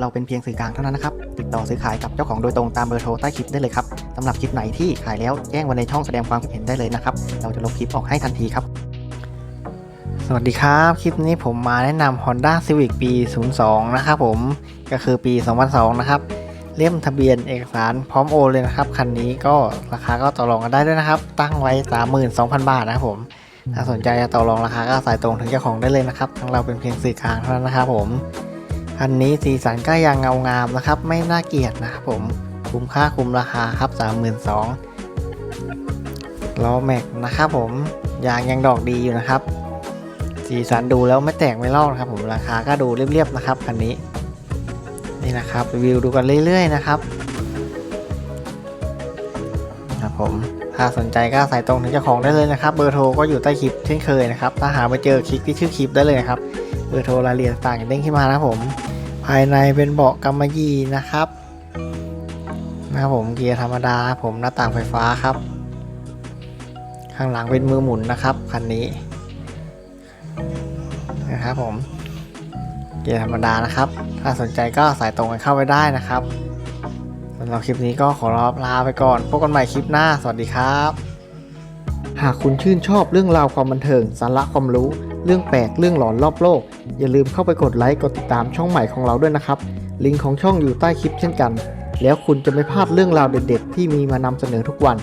เราเป็นเพียงสื่อกลางเท่านั้นนะครับ ติดต่อซื้อขายกับเจ้าของโดยตรงตามเบอร์โทรใต้คลิปได้เลยครับสำหรับคลิปไหนที่ขายแล้วแจ้งไว้ในช่องแสดงความคิดเห็นได้เลยนะครับ เราจะลบคลิปออกให้ทันทีครับ สวัสดีครับ คลิปนี้ผมมาแนะนำ Honda Civic ปี 02 นะครับผม ก็คือปี 2002 นะครับ เล่มทะเบียนเอกสารพร้อมโอนเลยนะครับ คันนี้ก็ราคาก็ต่อรองกันได้ด้วยนะครับ ตั้งไว้ 32,000 บาทนะครับผม ถ้าสนใจจะต่อรองราคาก็สายตรงถึงเจ้าของได้เลยนะครับ ทางเราเป็นเพียงสื่อกลางเท่านั้นนะครับผม คันนี้สีสันก็ยังเงางามนะครับ ไม่น่าเกลียดนะครับผมคุ้มค่าคุ้มราคาครับ 32,000ล้อแม็กนะครับผมยางยังดอกดีอยู่นะครับ สีสันดูแล้วไม่แตกไม่ลอกนะครับ ผมราคาก็ดูเรียบๆนะครับคันนี้นี่นะครับรีวิวดูกันเรื่อยๆนะครับครับผมถ้าสนใจก็สายตรงถึงเจ้าของได้เลยนะครับ เบอร์โทรก็อยู่ใต้คลิปเช่นเคยนะครับถ้าหาไม่เจอคลิกที่ชื่อคลิปได้เลยนะครับเบอร์โทรรายละเอียดต่างๆเด้งขึ้นมานะครับผม ภายในเป็นเบาะกำมะหยี่นะครับนะครับผมเกียร์ธรรมดาผมหน้าต่างไฟฟ้าครับ ข้างหลังเป็นมือหมุนนะครับคันนี้นะครับผมเกียร์ธรรมดานะครับ ถ้าสนใจก็สายตรงกันเข้าไปได้นะครับสำหรับคลิปนี้ก็ขอลาไปก่อนพบกันใหม่คลิปหน้า สวัสดีครับ หากคุณชื่นชอบเรื่องราวความบันเทิงสาระความรู้ เรื่องแปลกเรื่องหลอนรอบโลก อย่าลืมเข้าไปกดไลค์กดติดตามช่องใหม่ของเราด้วยนะครับ ลิงก์ของช่องอยู่ใต้คลิปเช่นกัน แล้วคุณจะไม่พลาดเรื่องราวเด็ด ๆ ที่มีมานำเสนอทุกวัน